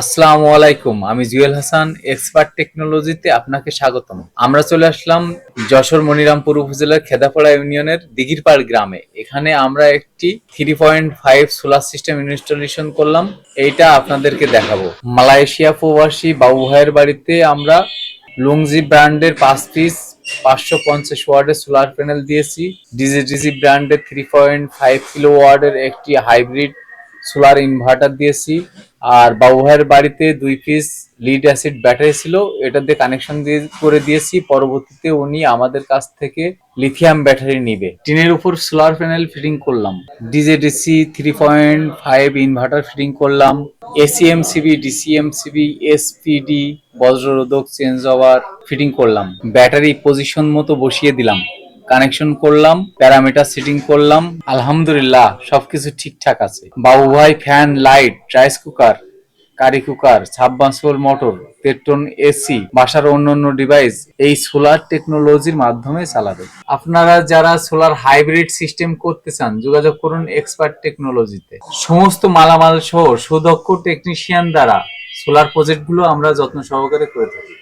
আসসালামু আলাইকুম, আমি জুয়েল হাসান, এক্সপার্ট টেকনোলজিতে আপনাকে স্বাগতম। আমরা চলে আসলাম যশোর মনিরামপুর উপজেলার খেদাপাড়া ইউনিয়নের দিঘিরপাড় গ্রামে। এখানে আমরা একটি three point five solar system installation করলাম। এইটা আপনাদেরকে দেখাবো। মালয়েশিয়া প্রবাসী বাবু ভাইয়ের বাড়িতে আমরা লুংজি ব্র্যান্ডের পাঁচ পিস পাঁচশো পঞ্চাশ ওয়ার্ডের সোলার প্যানেল দিয়েছি। ডিজিডিজি ব্র্যান্ডের থ্রি পয়েন্ট ফাইভ কিলো ওয়ার্ডের একটি হাইব্রিড সোলার ইনভার্টার দিয়েছি। আর বাবু ভাইয়ের বাড়িতে দুই পিস লিড অ্যাসিড ব্যাটারি ছিল, এটা দিয়ে কানেকশন দিয়ে করে দিয়েছি। পরবর্তীতে উনি আমাদের কাছ থেকে লিথিয়াম ব্যাটারি নিবে। টিনের উপর সোলার প্যানেল ফিটিং করলাম। DJDC three point five inverter fitting করলাম। AC MCB DC MCB SPD বজ্ররোধক change over fitting করলাম। ব্যাটারি পজিশন মতো বসিয়ে দিলাম। কানেকশন করলাম প্যারামিটার সেটিং করলাম, আলহামদুলিল্লাহ সবকিছু ঠিকঠাক আছে। বাবু ভাই fan light rice cooker curry cooker submersible motor patron AC বাসার অন্যান্য ডিভাইস এই সোলার টেকনোলজির মাধ্যমে চালাবে। আপনারা যারা সোলার হাইব্রিড সিস্টেম করতে চান, যোগাযোগ করুন এক্সপার্ট টেকনোলজিতে সমস্ত মালামাল সহ সুদক্ষ টেকনিশিয়ান দ্বারা সোলার প্রজেক্টগুলো আমরা যত্ন সহকারে করে থাকি।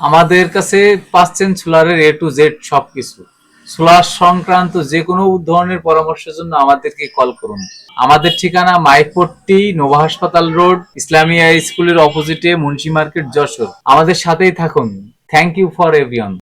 আমাদের কাছে পাচ্ছেন সোলারের এ টু জেড সব কিছু সোলার সংক্রান্ত যে কোনো ধরনের পরামর্শের জন্য আমাদেরকে কল করুন। আমাদের ঠিকানা মাইকপট্টি নোভা হাসপাতাল রোড ইসলামিয়া স্কুলের অপোজিটে মুন্সি মার্কেট যশোর। আমাদের সাথেই থাকুন। Thank you for এভিয়ন